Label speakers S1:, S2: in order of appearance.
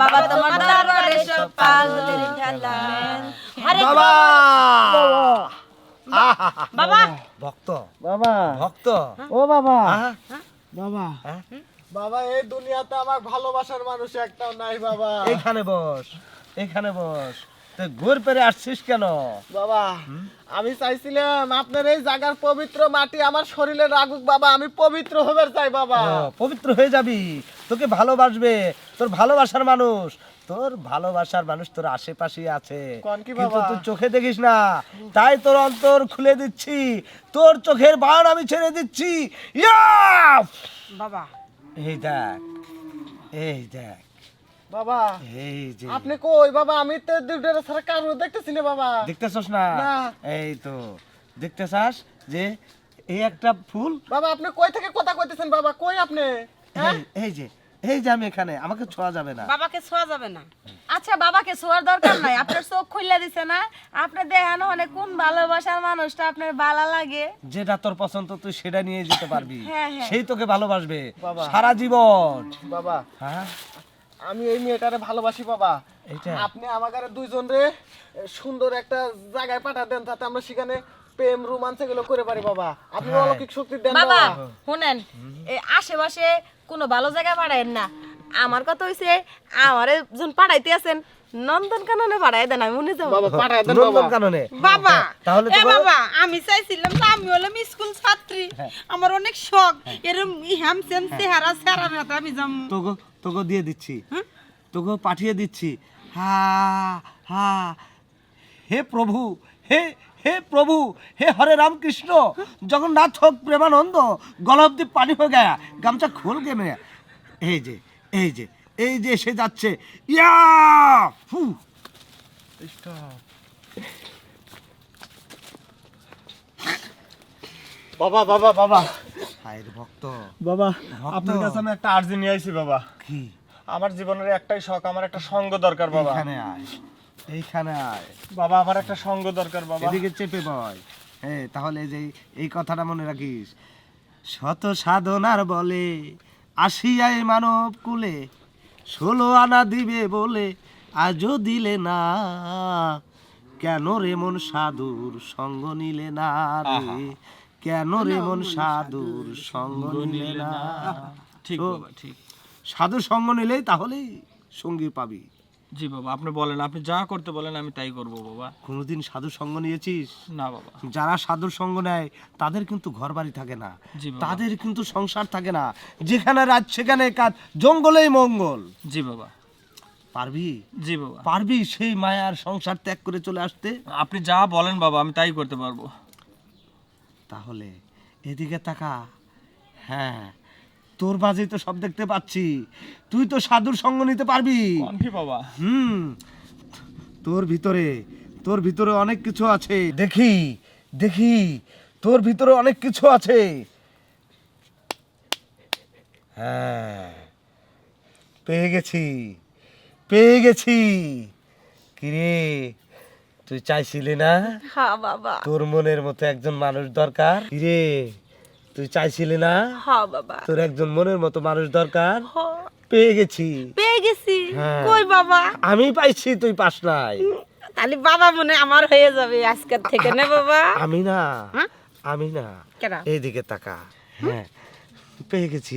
S1: বাবা তোমার দরবারে সব পাগলের খেলা হরে
S2: বাবা!
S1: বাবা!
S2: ভক্ত।
S3: বাবা!
S2: ভক্ত।
S3: ও বাবা! বাবা!
S2: হ্যাঁ?
S3: বাবা এই দুনিয়াতে আমার ভালোবাসার মানুষ একটাও নাই বাবা।
S2: এইখানে বস এইখানে বস। ঘুর পেরে আসছিস কেন?
S3: বাবা আমি চাইছিলাম আপনার এই জায়গার পবিত্র মাটি আমার শরীরে রাগুক বাবা। আমি পবিত্র হবে চাই বাবা।
S2: পবিত্র হয়ে যাবি। তোকে ভালোবাসবে। তোর ভালোবাসার মানুষ তোর ভালোবাসার মানুষ তোর আশেপাশে আছে। কিন্তু তুই চোখে দেখিস না। তাই তোর অন্তর খুলে দিচ্ছি। তোর চোখের বাণ আমি ছেড়ে দিচ্ছি।
S1: বাবা।
S2: এই দেখ এই দেখ।
S3: বাবা
S2: এই যে।
S3: আপনি কই? বাবা আমি তো দুটোর ছাড়া কারও দেখতেছি না বাবা।
S2: দেখতেছস না?
S3: না।
S2: এই তো দেখতেছাস যে এই একটা ফুল?
S3: বাবা আপনি কই থেকে কথা কইতেছেন বাবা? কই আপনি?
S2: এই- এই যে এই যে আমি এখানে আমাকে ছোঁয়া যাবে না।
S1: বাবাকে ছোঁয়া যাবে না। আচ্ছা বাবাকে ছোঁয়ার দরকার নাই। আপনার চোখ খুললে দিছে না? আপনি দেখেন অনেক কোন ভালোবাসার মানুষটা আপনার ভালো লাগে?
S2: যেটা তোর পছন্দ তুই সেটা নিয়ে যেতে পারবি।
S1: হ্যাঁ, হ্যাঁ।
S2: সেই তোকে ভালোবাসবে সারা জীবন।
S3: বাবা
S2: হ্যাঁ?
S3: আমি এই মেয়েটারে ভালোবাসি বাবা।
S2: এইটা?
S3: আপনি আমাকে দুইজন রে সুন্দর একটা জায়গায় পাঠা দেন তাতে আমরা সেখানে প্রেম রোমান্স এগুলো করে পারি বাবা। আপনি
S2: হ্যাঁ।
S3: অলৌকিক শক্তি দেন
S1: বাবা
S3: বাবা।
S1: শুনেন এই আশেপাশে কোনো ভালো জায়গায় পাঠায়েন না। আমার কথা হইছে আমারে যখন পাঠাইতে আছেন নন্দন কাননে পাঠাই দেন আমি মনে যাব।
S3: বাবা দেন
S2: নন্দন কাননে?
S4: বাবা
S2: তাহলে তো
S4: বাবা আমি চাইছিলাম যে আমি হলাম স্কুল ছাত্রী। আমার অনেক শখ। এরম হ্যাম সেম চেহারা চেহারা হাতে আমি যাম।
S2: তোকে তোকে দিয়ে দিচ্ছি। তোকে পাঠিয়ে দিচ্ছি। হা হা। হে প্রভু হে হে প্রভু হে হরে রাম কৃষ্ণ জগন্নাথ হোক প্রেমানন্দ গলবদি পানি হয়ে গয়া গামছা খোল গে মেয়ে। এই যে এই যে এই যে সে যাচ্ছে। ইয়া! ফু!
S3: বাবা বাবা বাবা।
S2: হায়ের ভক্ত।
S3: বাবা আপনার কাছে আমি একটা আর্জি নিয়ে আইছি বাবা।
S2: কি?
S3: আমার জীবনের একটাই শখ আমার একটা সঙ্গ দরকার বাবা।
S2: এইখানে আয়। এইখানে আয়।
S3: বাবা আমার একটা সঙ্গ দরকার বাবা।
S2: এদিকে চেপে বয়। হ্যাঁ তাহলে এই যে এই কথাটা মনে রাখিস। শত সাধনার বলে আসিয়াই মানব কুলে ষোলো আনা দিবে বলে আজও দিলে না। কেন রে মন সাধুর সঙ্গ নিলে না রে? কেন রে মন সাধুর সঙ্গ নিলে না?
S5: ঠিক ঠিক।
S2: সাধুর সঙ্গ নিলেই তাহলেই সঙ্গী পাবি।
S5: জি বাবা আপনি বলেন আপনি যা করতে বলেন আমি তাই করব বাবা।
S2: কোনোদিন সাধুর সঙ্গ নিয়েছিস?
S5: না বাবা।
S2: যারা সাধুর সঙ্গ নেয় তাদের কিন্তু ঘর বাড়ি থাকে না। তাদের কিন্তু সংসার থাকে না। যেখানে রাত সেখানে কাজ জঙ্গলেই মঙ্গল।
S5: জি বাবা।
S2: পারবি?
S5: জি বাবা।
S2: পারবি সেই মায়ার সংসার ত্যাগ করে চলে আসতে?
S5: আপনি যা বলেন বাবা আমি তাই করতে পারব।
S2: তাহলে এদিকে তাকা। হ্যাঁ তোর বাজে তো সব দেখতে পাচ্ছি। তুই তো সাধুর সঙ্গ নিতে পারবি।
S5: বাবা।
S2: হুম। তোর ভিতরে তোর ভিতরে অনেক কিছু আছে। দেখি দেখি তোর ভিতরে অনেক কিছু আছে। হ্যাঁ পেয়ে গেছি পেয়ে গেছি। কিরে তুই চাইছিলি না?
S1: হ্যাঁ বাবা।
S2: তোর মনের মতো একজন মানুষ দরকার। কিরে তুই চাইছিলি না?
S1: হ্যাঁ বাবা।
S2: তোর একজন মনের মতো মানুষ দরকার। পেয়ে গেছি।
S1: পেয়ে গেছি।
S2: হ্যাঁ।
S1: কই বাবা?
S2: আমি পাইছি তুই পাস নাই।
S1: তাহলে বাবা মনে আমার হয়ে যাবে আজকের থেকে না বাবা?
S2: আমি না।
S1: হ্যাঁ?
S2: আমি না।
S1: এদিকে
S2: এইদিকে তাকা। হ্যাঁ। পেয়ে গেছি।